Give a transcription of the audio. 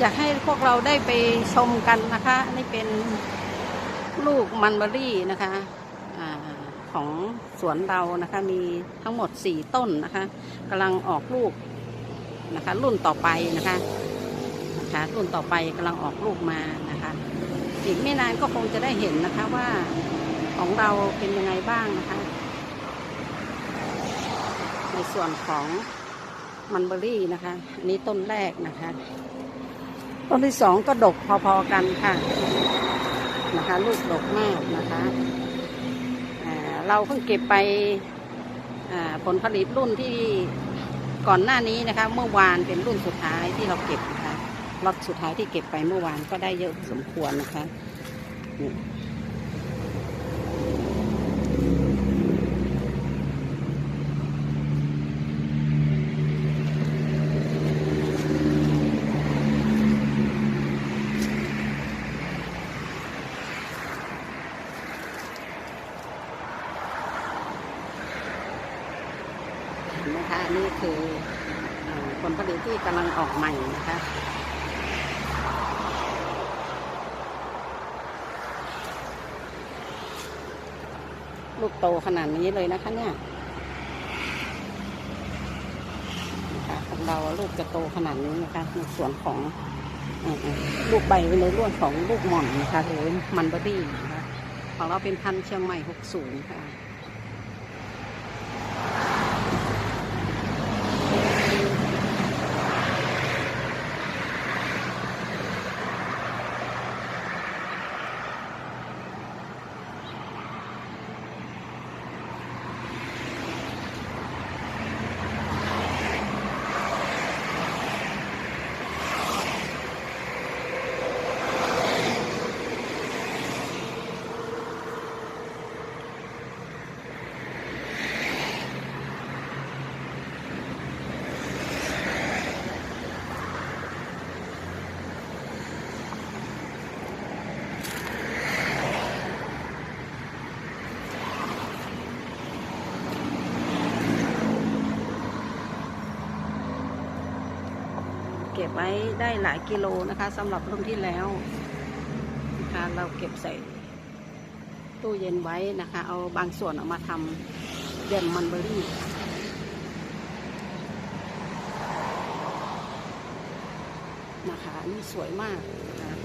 อยากให้พวกเราได้ไปชมกันนะคะนี่เป็นลูกมันเบอรี่นะคะอของสวนเรานะคะมีทั้งหมด 4 ต้นนะคะกำลังออกลูกนะคะ รุ่นต่อไปนะคะนะคะรุ่นต่อไปกำลังออกลูกมานะคะ อีกไม่นานก็คงจะได้เห็นนะคะว่าของเราเป็นยังไงบ้างนะคะ ในส่วนของมันเบอรี่นะคะ อันนี้ต้นแรกนะคะ ต้นที่สองก็ดกพอๆกันค่ะนะคะ ลูกดกมากนะคะเราเพิ่งเก็บไปผลผลิตรุ่นที่ก่อนหน้านี้นะคะ เมื่อวานเป็นรุ่นสุดท้ายที่เราเก็บนะคะล็อตสุดท้ายที่เก็บไปเมื่อวานก็ได้เยอะสมควรนะคะ นี่คะนี่คือผลผลิตที่กำลังออกใหม่นะคะลูกโตขนาดนี้เลยนะคะเนี่ยนะคะของเราลูกจะโตขนาดนี้นะคะในส่วนของลูกใบในร่วนของลูกหม่อนนะคะหรือมันเบอรี่นะคะของเราเป็นพันธุ์เชียงใหม่ 60 ค่ะ เก็บไว้ได้หลายกิโลนะคะสำหรับรุ่นที่แล้วนะคะเราเก็บใส่ตู้เย็นไว้นะคะ เอาบางส่วนออกมาทำเยนมันเบอรี่นะคะนี่สวยมากนะ